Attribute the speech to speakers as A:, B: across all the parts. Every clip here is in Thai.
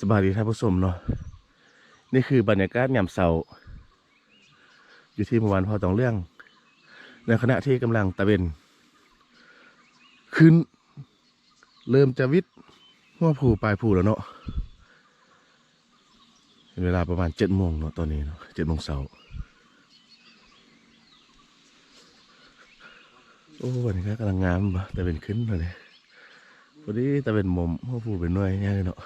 A: สบายดีท่านผู้ชมเนาะนี่คือบรรยากาศยามเสาร์อยู่ที่หมู่บ้านพ่อตองเรื่อง ในขณะที่กำลังตะเวนขึ้น เริ่มจะวิทย์หัวผูปลายผูแล้วเนาะเวลาประมาณเจ็ดโมงเนาะตอนนี้เนาะเจ็ดโมงเสาร์โอ้วันนี้ก็กำลังงามปะตะเวนขึ้นเลยพอดีตะเวนมุมหัวผูเป็นหน่วยง่ายเนาะ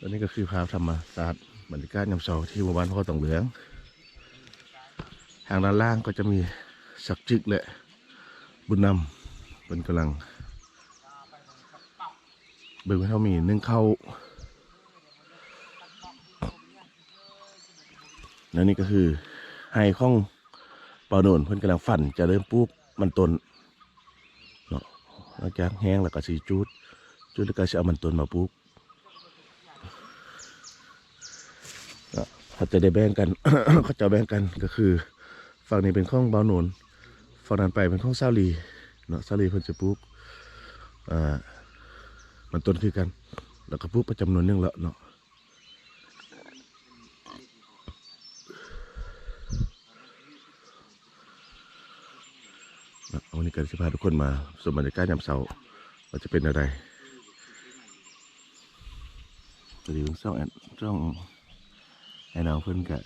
A: ตอนนี้ก็คือภาพธรรมศาสตร์บรรยากาศยามเช้าที่หมู่บ้านพ่อตองเหลือง ทางด้านล่างก็จะมีสักจึกและบุญนำเป็นกำลังเบิ่งว่าเขามีนึ่งเข้าแล้วนี่ก็คือไฮข้องเป่าโนนเพิ่อนกำลังฝันจะเริ่มปลูกมันตนเนาะหลังจากแห้งแล้วก็สีจูดจูดแล้วก็จะเอามันตนมาปลู เขาจะได้แบ่งกันเขาจะแบ่งกันก็คือ ฝั่งนี้เป็นข้องเบาหนุนฝั่งนั้นไปเป็นข้องซาลีเนาะซาลีเพิ่นจะปลูกอ่ามันต้นคือกัน แล้วก็ปลูกประจำนวนนึงแล้วเนาะเนาะวันนี้ก็จะพาทุกคนมาสมบรรยากาศยามเช้าว่าจะเป็นอะไรสวัสดีคุณช่องแอนช่อง ให้เราเพิ่นกะ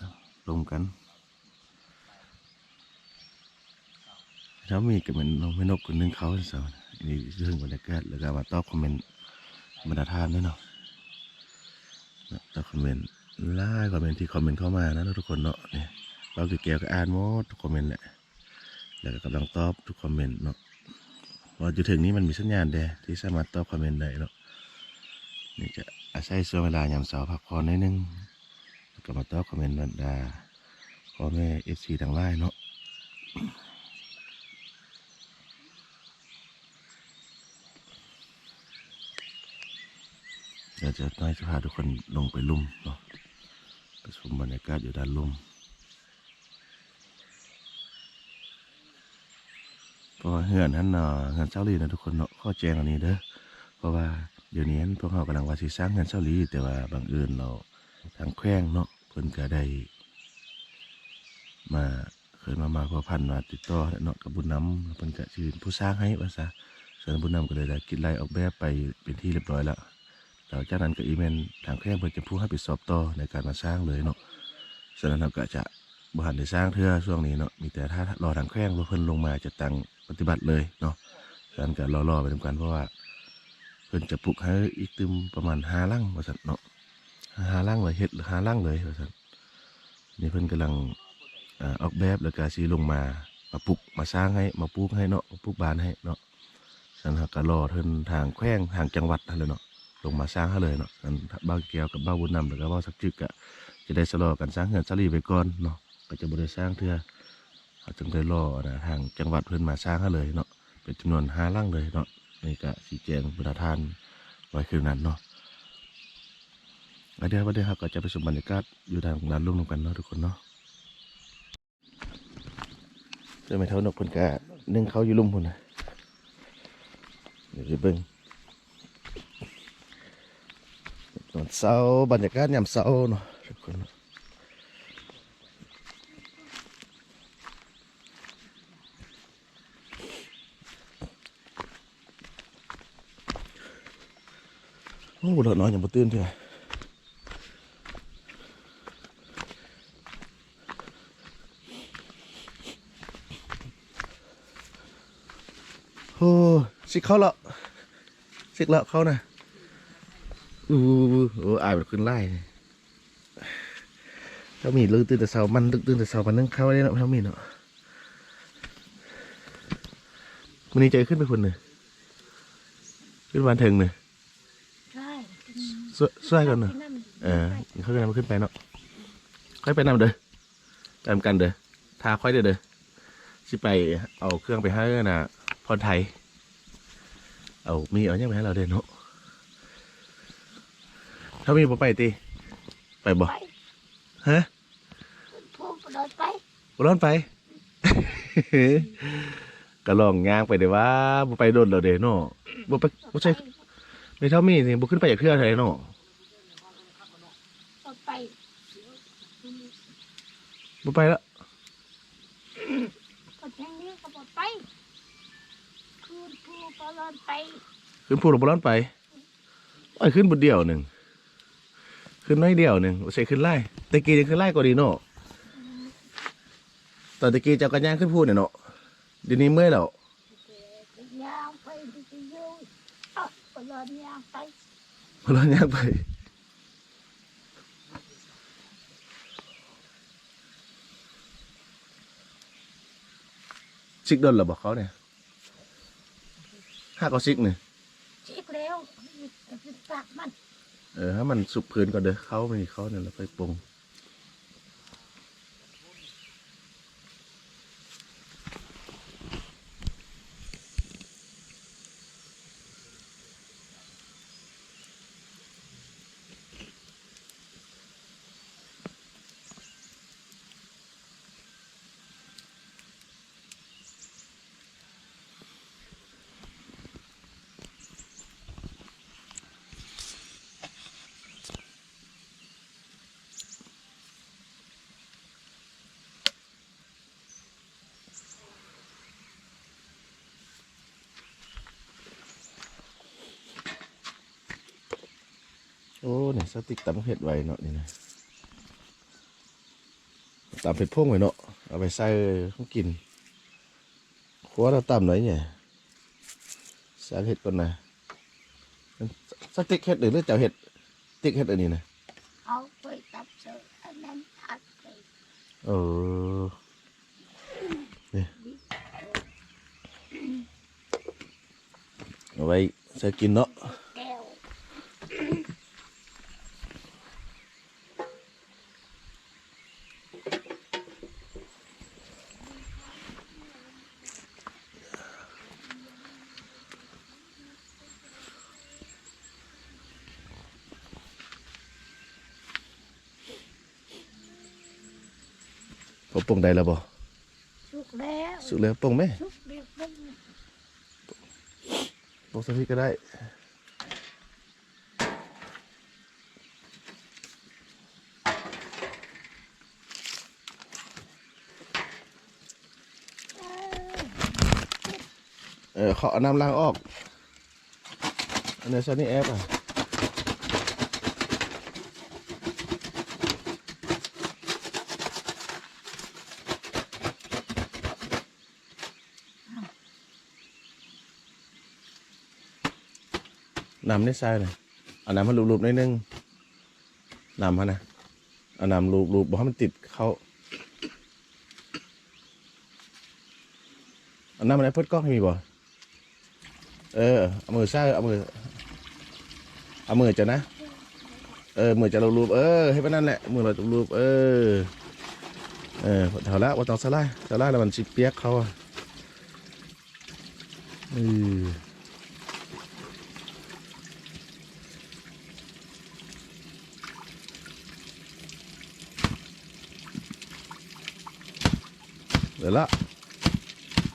A: ลงกันถ้ามีก็เป็นน้องไม่นกคนนึงเขาสาวนี่เรื่องบรรยากาศแล้วก็มาตอบคอมเมนต์บรรดาทานด้วยเนาะตอบคอมเมนต์ไล่คอมเมนต์ที่คอมเมนต์เข้ามานะทุกคนเนาะเนี่ยเราคือแก้วก็อ่านหมดทุกคอมเมนต์แหละแล้วก็กำลังตอบทุกคอมเมนต์เนาะพอจะถึงนี้มันมีสัญญาณแดที่สามารถตอบคอมเมนต์ได้เนาะนี่จะอาศัยช่วงเวลายามเสาร์พักผ่อนนิดนึง ก็มาตอบคอมเมนต์บรรดาพ่อแม่เอฟซีทางไลน์เนาะเดี๋ยวจะน้อยจะพาทุกคนลงไปลุ่มเนาะไปชมบรรยากาศอยู่ด้านลุ่มพราะว่าเหือนนั้นเนาะเหือนเจ้าลีนะทุกคนเนาะข้อแจ้งอันนี้เด้อเพราะว่าเดี๋ยวนี้พวกเขากำลังว่าสิสร้างเหือนเจ้าลีแต่ว่าบางเอิญเราทางแขวงเนาะ เพิ่นก็ได้ มาเคยมามาพอพันมาติดต่อเนาะกับบุญน้ำเพิ่นก็ชื่อผู้สร้างให้ว่าซะส่วนบุญน้ำก็เลยได้คิดไล่ออกแบบไปเป็นที่เรียบร้อยแล้วหลังจากนั้นก็อีเมนทางแขวงเพิ่นจะผู้ให้ไปสอบต่อในการมาสร้างเลยเนาะฉะนั้นเราก็จะบ่ทันได้สร้างเทื่อช่วงนี้เนาะมีแต่ถ้ารอทางแขวงว่เพิ่นลงมาจะตั้งปฏิบัติเลยเนาะฉะนั้นก็รอๆไปทำกันเพราะว่า เพิ่นจะปลูกให้อีกตึมประมาณ5ลังว่าซั่นเนาะ หาล่างเลยเฮ็ดหาล่างเลยว่าซั่นนี่เพิ่นกำลังอ่าอกแบบแล้วก็สิลงมามาปลูกมาสร้างให้มาปลูกให้เนาะปลูกบานให้เนาะฉันก็รอเพิ่นทางแขวงทางจังหวัดนั่นเลยเนาะลงมาสร้างให้เลยเนาะอันบ้าแก้วกับบ้าวบุญนำแล้วก็บ้าสักจึกอะจะได้สลอกันสร้างเฮือนสลีไปก่อนเนาะก็จะบ่ได้สร้างเทื่อเขาจึงได้รอนะทางจังหวัดเพิ่นมาสร้างให้เลยเนาะเป็นจำนวนห้าล่างเลยเนาะนี่ก็สีแจงประธานไว้คืนนั้นเนาะ เดี๋ยววันเดียวครับก็จะไปชมบรรยากาศอยู่ทางด้านลุ่มกันเนาะทุกคนเนาะเจอไม่เท่านกคนกะนึ่งเขาอยู่ลุ่มพุ่นนะเดี๋ยวจะเบิ่งตอนเช้าบรรยากาศยามเช้าเนาะทุกคนเนาะโอ้บุหรี่น้อยอย่างบ่ตื่นเถอะ โอ้ สิเข้าและสิกและเข้านะอู้โอ้อายแบบขึ้นไล่ถ้ามีลึกตื่นแต่เช้ามันลึกตื่นแต่เช้ามันนึงเข้าได้เนาะถ้ามีเนาะมันนี้ใจขึ้นไปคนหนึ่งขึ้นวันถึงหนึ่ง
B: ใช่
A: ช่วยช่วยกันหน่อย
B: ที่นั่น
A: เออเขาจะนำขึ้นไปเนาะค่อยไปนำเด้อตามกันเด้อทาค่อยเด้อเด้อสิไปเอาเครื่องไปให้น่ะพรไทย เอามีเอาอย่างไปให้เราเด้อเนาะถ้ามีบ่ไปตีไปบ่
B: ไป
A: ฮะ
B: พวกเดินไป
A: บ่ร้อนไปก็ลองย่างไปเด้อว่าบ่ไปโดนเราเด้อเนาะบ่ไปบ่ใช่
B: ไป
A: ไม่เท่ามีนี่บุขึ้นไปจากเครือไทยเนาะ
B: รถไป
A: บุไปแล้ว
B: ก็แทงนี้ก็รถไปคืนผู้ ก็รถไป
A: ขึ้นภูหลวงบุร้อนไปไอ้ยขึ้นบุดเดียวหนึ่งขึ้นน้อยเดียวหนึ่งใส่ขึ้นไล่ตะกี้ยังขึ้นไล่ก็ดีเนาะตอนตะกี้เจ้ากันย่างขึ้นพูดเนี่ยเนาะเดี๋ยวนี้เมื่อยแล้ว
B: ยางไปที่อยู่เอ้าก็รถยางไป
A: บุร้อนย่างไปซิกโดนเหรอบอกเขาเนี่ย ห้าก็ซิกเนี่ย
B: เช็คแล้วจะไปฝากมัน
A: เออให้มันสุกพื้นก่อนเด้อเขาไม่มีเขาเนี่ยแล้วไปปรุง โอ้เนี่ยสติ๊กตำเผ็ดไว้เนาะนี่นะตำเผ็ดพ่งไว้เนาะเอาไปใส่ข้าวกินขัวเราตำหน่อยเนี่ยใส่เห็ดก่อนนะสติ๊กเห็ดหรือเลือดเจ้าเห็ดติ๊กเห็ดอันนี้นะ
B: เอาไปตับเสืออันนั้นทักไป
A: เออนี่เอาไว้ใส่กินเนาะ ปรุงได้แล้วบ่
B: สุกแล้ว
A: สุกแล้วปรุงไหม
B: สุกเรียบร้อย
A: ปรุงสักทีก็ได้เออขอเอาน้ำล้างออกอันนี้ซันนี่แอปอะ น้ำนี่ใส่เลยเอาน้ำมาลูบๆนิดนึงน้ำฮะนะเอาน้ำลูบๆบอกให้มันติดเขาเอาน้ำอะไรเพิ่นกล้องให้มีบ่เออเอามือใส่เอามือเอามือจะนะ เออมือจะเราลูบเออให้ปนนั่นแหละมือเราลูบเออเออเท่าละว่าต้องสลายสลายแล้วมันสิเปียกเขาอะเออ เดี๋ยวละ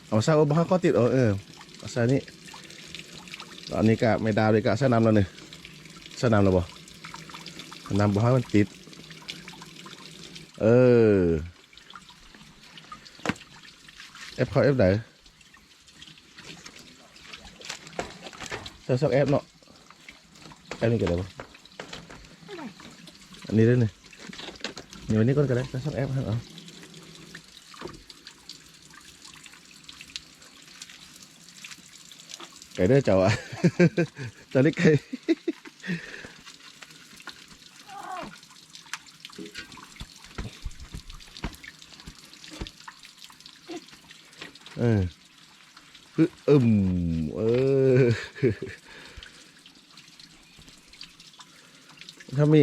A: เอาใส่โอ้บ้าก็ติดเออเออเอาใส่นี่ตอนนี้กะไม่ดาวเลยกะสนามแล้วเนี่ยสนามแล้วบ่สนามบ่ให้มันติด เออเอฟเขาเอฟไหนใส่สักเอฟเนาะเอฟนี่เก็ได้บ่อันนี้ด้วยนี่นี่วันนี้ก่อนก็ได้ใส่สักเอฟให้เอา ไก่เด้อเจ้าอะเจ้าเล็กไก่เอออึมเออถ้ามี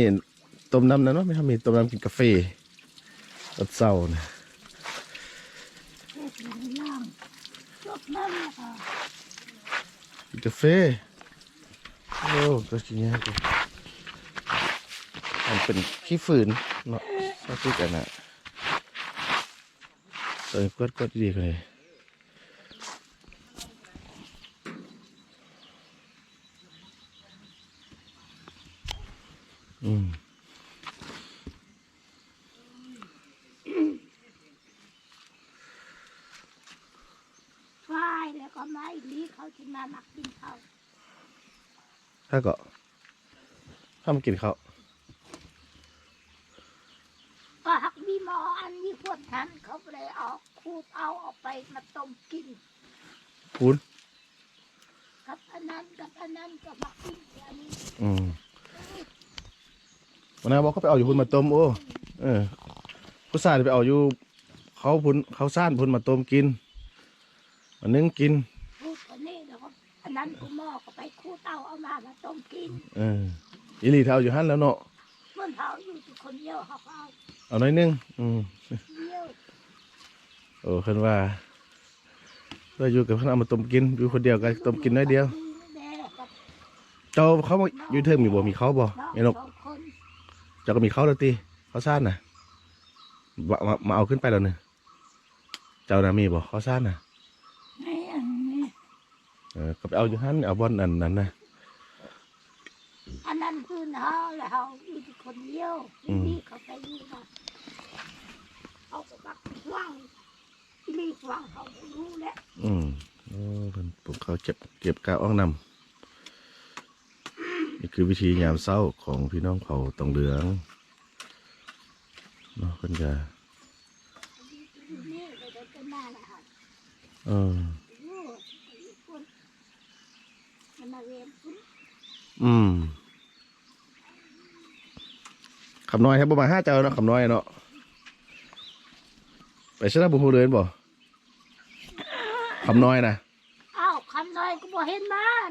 A: ต้มน้ำนั้นว่าไม่ถ้ามีต้มน้ำกินกาแฟตอนเช้านะ
B: กา
A: แฟโอ้ก็กินยากอยู่มันเป็นขี้ฝืนเนาะชอบที่กันอะเออกดกดดีเลย อืม
B: ฝ้ายแล้วก็ไม้ลีเขาจะมาหมั กกินเขา
A: ถ้าก็ถ้ามากินข้าว
B: ก็หักมีหมออันมีพวกนั้นเขาก็เลยเอาคูดเอาออกไปมาต้มกิน
A: พูน
B: กับอันนั้นกับอันนั้นก็หมักกินอันนี้
A: อืมวันนั้นบอกเขาไปเอาอยู่พุ่นมาต้มโอ้เออผู้ชายไปเอาอยู่ เขาพุ่นเขาซ่านพุ่นมาต้มกินวันนึงกิน
B: พูดคนนี้แล้วก็อั นนั้นกูหม้อก็ไปคูดเอาเอามามาต้มกิน
A: เอออีหลีเท่าอยู่หันแล้วเนาะ
B: เมื่อเขาอยู่ที่คนเดียวเขาก็เอา
A: เอาหน่อยนึงอืม
B: เดียว
A: โอ้เพิ่นว่าเราอยู่กับเพิ่นเอามาต้มกินอยู่คนเดียวกันต้มกินน้อยเดียว
B: แม่กับ
A: เจ้าเขามาอยู่เทิงมีบ่มีเขาบ่
B: น้อง
A: ไอ้นก
B: สองคน
A: เจ้าก็มีเขาแล้วติเขาซ่านน่ะมามามาเอาขึ้นไปแล้วเนี่ยเจ้าน่ะมีบ่เขาซ่านน่ะ
B: นี่อันนี้
A: เออก็ไปเอาอยู่หันเอาบอนอันนั้นน่ะ
B: อันนั้นคือเขาแล้วเขาอยู่ที่คนเดียว
A: อืม
B: นี่เขาไปอยู่นะเขาก็บักว่างที่นี่ว่างเขาไม่รู้แหละ
A: อืมโอ้เพิ่นปลูกเขาวเก็บเก็บกาวอ้องนำนี่คือวิธียามเช้าของพี่น้องเขาตองเหลืองเนาะเพิ่นก็
B: อยู่นี่เลยเดินไปมาแล้วค่ะ
A: เออ
B: โอ้ยคนมันมาเรียนคุณ
A: อืมคำน้อยครับประมาณห้าเจ้าเนาะคำน้อยเนาะไปชนะบุฮูเดินบ่คำน้อยนะ
B: อ้าวคำน้อยก็บ่เห็นบ้าน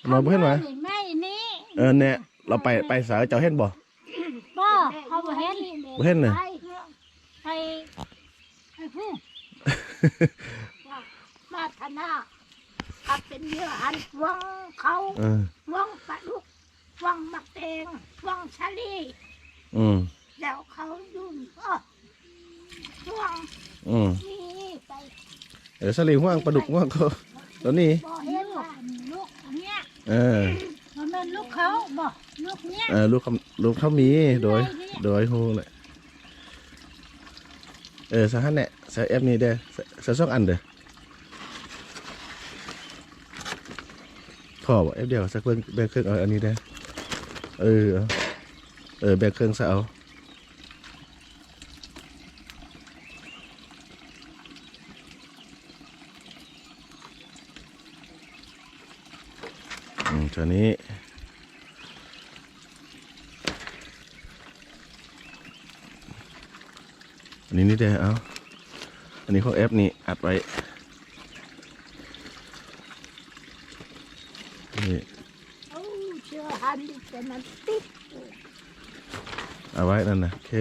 A: คำน้อยบ่เห็นไหม
B: ไม่นี่
A: เออเนี่ยเราไปไปสาวเจ้าเห็นบ่
B: บ่เขาบ่เห็น
A: บ่เห็นน่ะ
B: ไปไปไปพูดว่ามาธนา ถ้าเป็นเนื้อหันวังเขา
A: เออ
B: วังปลาดุกวังมักแตงวังชะลี
A: อืม
B: แล้วเขายุ่นก็วัง
A: อืม
B: นี่ไป
A: เออสลิงห่วงปลาดุกห่วงเขาตัวนี้
B: บ่เห็นว่าลูกเนี้ย
A: เออ
B: มันเป็นลูกเขาบ่ลูกเนี้ย
A: เออลูกคำลูกเขามีโดย โดยฮูเลยเออสหันเนี่ยใส่แอปนี้เด้อใส่ใส่สองอันเด้อ พอบ่แอปเดียวสักเครื่งแบกเครื่องเอาอันนี้ได้เออ เอาเอแบกเครื่องซะเอาอืมตัวนี้อันนี้นี่เด้เอาอันนี้เของแอปนี่อัดไว้ นี่
B: โอ้เชื่อ มันติด
A: เอาไว้นั่นนะโอเค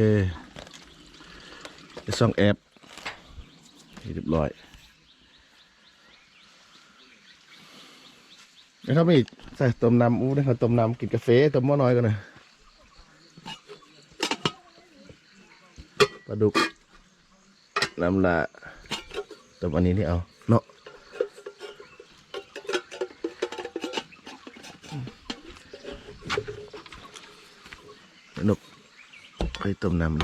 A: ไปซ่องแอปเรียบร้อยแล้วถ้าไม่ใส่ต้มน้ำอู้ได้เขาต้มน้ำกินกาแฟต้มม้อน้อยกันนะปลาดุกน้ำละต้มอันนี้นี่เอาเนาะ ไปต้มน้ำอัน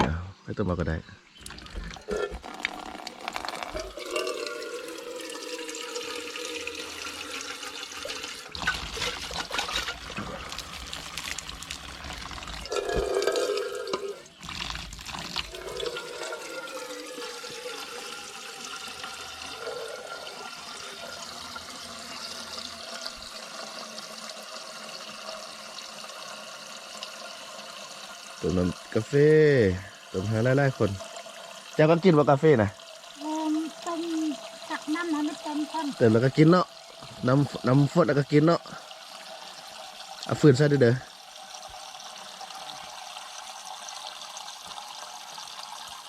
A: นี้ เอาไปต้มเอาก็ได้ต้มน้ำกาแฟต้มหาหลายๆคนเจ้าก็กินว่ากาแฟนะ
B: โอ้มต้มตักน้ำให้มันเต็มก่อน
A: เติมแล้วก็กินเนาะน้ำน้ำฟดแล้วก็กินเนาะเอาฟืนใส่เด้อเด้อ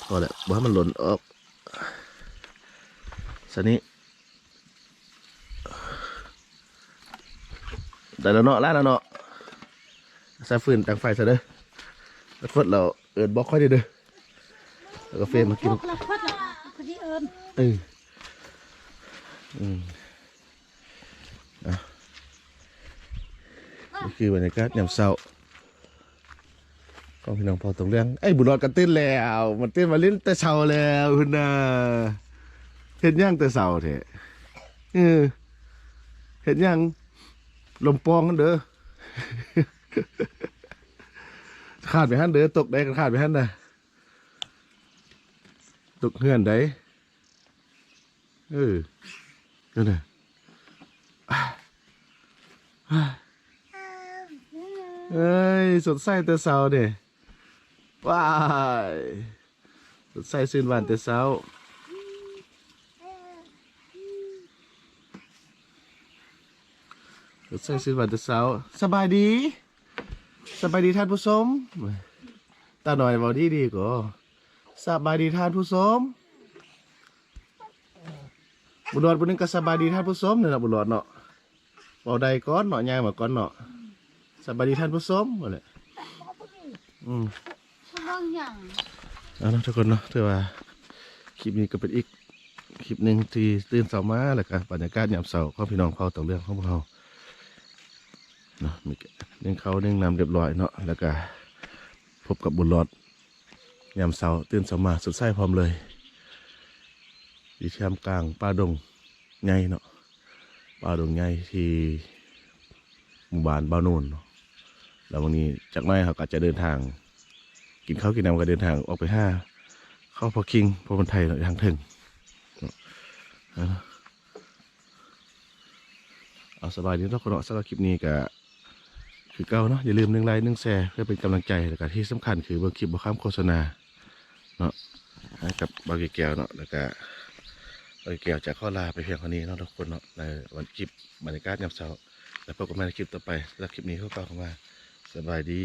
A: พอแล้วบ่ให้มันหล่นออกสนี้ได้แล้วเนาะล้าแล้วเนาะใส่ฟืนตั้งไฟซะเด้อ แล้วฟดเราเอินบอกค่อยเด้อเด้อแล้วก็เฟรมมากิน
B: พวกละพวกละพอดีเอิญ
A: เอออืมอะนี่คือบรรยากาศยามเช้าก็พี่น้องพอตรงเรื่องไอ้บุญรอดกันตื่นแล้ว มันตื่นมาเล่นแต่เช้าแล้วคุณน่ะเห็นย่างแต่เช้าเถอะเออเห็นย่างลมปองกันเด้อ ขาดไปหันเด้อตกได้กันขาดไปหันนะตกเฮือนได้เออนั่นน่ะเอ้ยสดใสแต่เช้าเด้ว้ายสดใสซื่นหวานแต่เช้าสดใสซื่นหวานแต่เช้าสบายดี สบายดีท่านผู้ชมตาหน่อยบอกดีดีก็สบายดีท่านผู้ชมบุญรอดบุญนึงก็สบายดีท่านผู้ชมเนี่ยนะบุญรอดเนาะบอกใดก้อนเนาะยายมาก้อนเนาะสบายดีท่านผู้ชมว่าแหละอืม
B: บางอย่าง
A: เอาละทุกคนเนาะถือว่าคลิปนี้ก็เป็นอีกคลิปหนึ่งที่ตื่นเช้ามาแล้วก็บรรยากาศยามเช้าของพี่น้องเขาต่างเรื่องของพวกเรา เนาะมีเรื่องเขาเรื่องนำเรียบร้อยเนาะแล้วก็พบกับบุญรอดยามเช้าตื่นเช้ามาสุดใส้พร้อมเลยอยู่ที่ทำกลางป่าดงใหญ่เนาะป่าดงใหญ่ที่หมู่บ้านบ้านโนูนเนาะแล้ววันนี้จากนั้นเขาก็จะเดินทาง กินข้าวกินน้ำก็เดินทางออกไปห้าเข้าพอคิงพอคนไทยเนาะทางถึงเอาสบายดีทุกคนเนาะสำหรับคลิปนี้ก็ คือเก่าเนาะอย่าลืมหนึ่งไลค์หนึ่งแชร์เพื่อเป็นกำลังใจแล้วก็ที่สำคัญคือเบอร์คลิปบอข้ามโฆษณาเนาะให้กับบางแก้วเนาะแล้วก็บางแก้วจะข้อลาไปเพียงเท่านี้เนาะทุกคนเนาะในวันคลิปบรรยากาศยามเช้าแล้วพบกันใหม่ในคลิปต่อไปสำหรับคลิปนี้พวกเราเข้ามาสบายดี